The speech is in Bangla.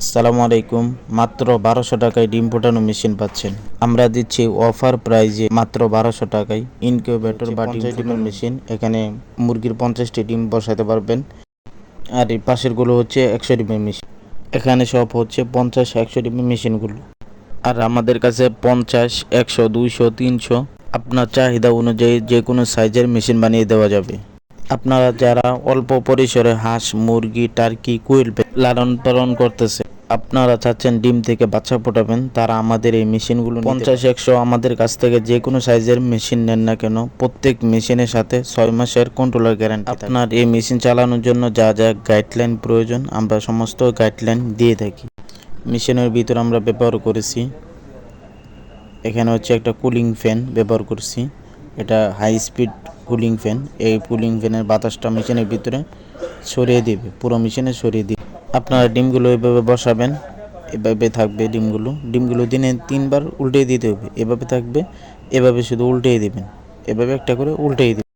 আসসালামু আলাইকুম। মাত্র বারোশো টাকায় ডিম ফোটানো মেশিন পাচ্ছেন। আমরা দিচ্ছি অফার প্রাইজে মাত্র বারোশো টাকায় ইনকিউবেটর বা ডিম ডিমের মেশিন। এখানে মুরগির পঞ্চাশটি ডিম বসাতে পারবেন। আর এই পাশেরগুলো হচ্ছে একশো ডিমের মেশিন। এখানে সব হচ্ছে পঞ্চাশ একশো ডিমের মেশিনগুলো। আর আমাদের কাছে পঞ্চাশ একশো দুইশো তিনশো আপনার চাহিদা অনুযায়ী যে কোনো সাইজের মেশিন বানিয়ে দেওয়া যাবে। আপনারা যারা অল্প পরিসরে হাঁস মুরগি টার্কি কুইল লালন পালন করতেছে আপনারা চাচ্ছেন ডিম থেকে বাচ্চা ফোটাবেন তারা আমাদের এই মেশিনগুলো পঞ্চাশ একশো আমাদের কাছ থেকে যে কোনো সাইজের মেশিন নেন না কেন প্রত্যেক মেশিনের সাথে ছয় মাসের কন্ট্রোলার গ্যারান্টি আপনার এই মেশিন চালানোর জন্য যা যা গাইডলাইন প্রয়োজন আমরা সমস্ত গাইডলাইন দিয়ে থাকি। মেশিনের ভিতর আমরা ব্যবহার করেছি এখানে হচ্ছে একটা কুলিং ফ্যান ব্যবহার করছি এটা হাই স্পিড কুলিং ফ্যান এই কুলিং ফ্যানের বাতাসটা মেশিনের ভিতরে সরিয়ে দেবে পুরো মেশিনে সরিয়ে দিবে। আপনারা ডিমগুলো এভাবে বসাবেন, এভাবে থাকবে ডিমগুলো। ডিমগুলো দিনে তিনবার উল্টে দিতে হবে, এভাবে থাকবে, এভাবে শুধু উল্টেই দেবেন, এভাবে একটা করে উল্টেই দিবেন।